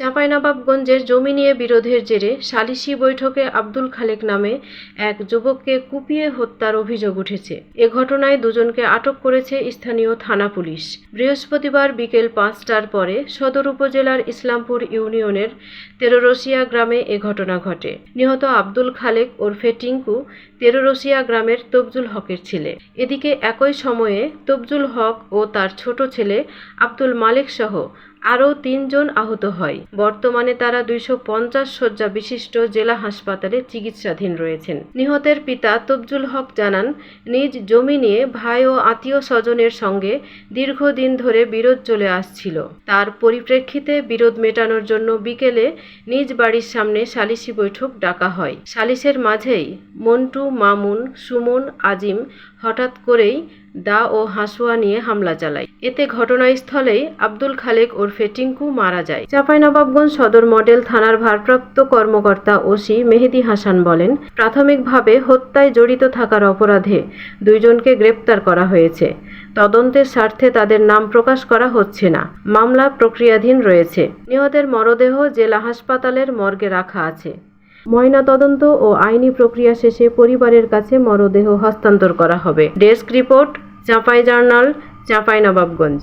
চাঁপাইনবাবগঞ্জের জমি নিয়ে বিরোধের জেরে সালিশি বৈঠকে আব্দুল খালেক নামে এক যুবককে কুপিয়ে হত্যার অভিযোগ উঠেছে। এ ঘটনায় দুজনকে আটক করেছে স্থানীয় থানা পুলিশ। বৃহস্পতিবার বিকেল পাঁচটার পরে সদর উপজেলার ইসলামপুর ইউনিয়নের তেরোরসিয়া গ্রামে এ ঘটনা ঘটে। নিহত আব্দুল খালেক ওরফে টিঙ্কু তেরোরসিয়া গ্রামের তবজুল হকের ছেলে। এদিকে একই সময়ে তবজুল হক ও তার ছোট ছেলে আব্দুল মালিক সহ আরও তিনজন আহত হয়। বর্তমানে তারা দুইশো পঞ্চাশ শয্যা বিশিষ্ট জেলা হাসপাতালে চিকিৎসাধীন রয়েছেন। নিহতের পিতা তবজুল হক জানান, নিজ জমি নিয়ে ভাই ও আত্মীয় স্বজনের সঙ্গে দীর্ঘদিন ধরে বিরোধ চলে আসছিল। তার পরিপ্রেক্ষিতে বিরোধ মেটানোর জন্য বিকেলে নিজ বাড়ির সামনে সালিশি বৈঠক ডাকা হয়। সালিশের মাঝেই মন্টু, মামুন, সুমন, আজিম হঠাৎ করেই দা ও হাসুয়া নিয়ে হামলা চালায়। এতে ঘটনাস্থলেই আব্দুল খালেক ওরফে টিঙ্কু মারা যায়। চাঁপাইনবাবগঞ্জ সদর মডেল থানার ভারপ্রাপ্ত কর্মকর্তা ওসি মেহেদি হাসান বলেন, প্রাথমিকভাবে হত্যায় জড়িত থাকার অপরাধে দুইজনকে গ্রেপ্তার করা হয়েছে। তদন্তের স্বার্থে তাদের নাম প্রকাশ করা হচ্ছে না। মামলা প্রক্রিয়াধীন রয়েছে। নিহতের মরদেহ জেলা হাসপাতালের মর্গে রাখা আছে। ময়নাতদন্ত ও আইনি প্রক্রিয়া শেষে পরিবারের কাছে মরদেহ হস্তান্তর করা হবে। Desk report, Chapai journal Chapainawabganj